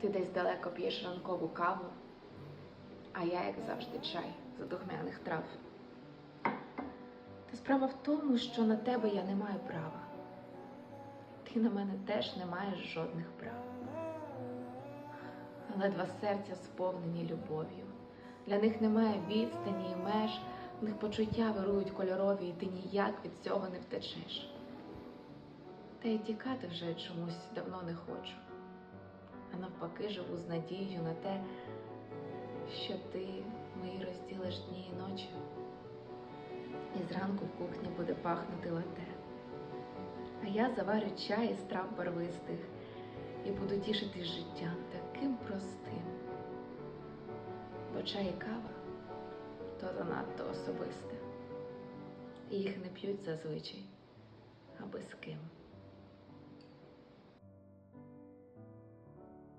Ти десь далеко п'єш ранкову каву, а я, як завжди, чай з духмяних трав. Та справа в тому, що на тебе я не маю права. Ти на мене теж не маєш жодних прав. Але два серця сповнені любов'ю. Для них немає відстані і меж, в них почуття вирують кольорові, і ти ніяк від цього не втечеш. Та й тікати вже чомусь давно не хочу. А навпаки, живу з надією на те, що ти мої розділиш дні і ночі. І зранку в кухні буде пахнути лате. А я заварю чай із трав барвистих і буду тішити життям таким простим. Бо чай і кава то занадто особисте. І їх не п'ють зазвичай, аби з ким.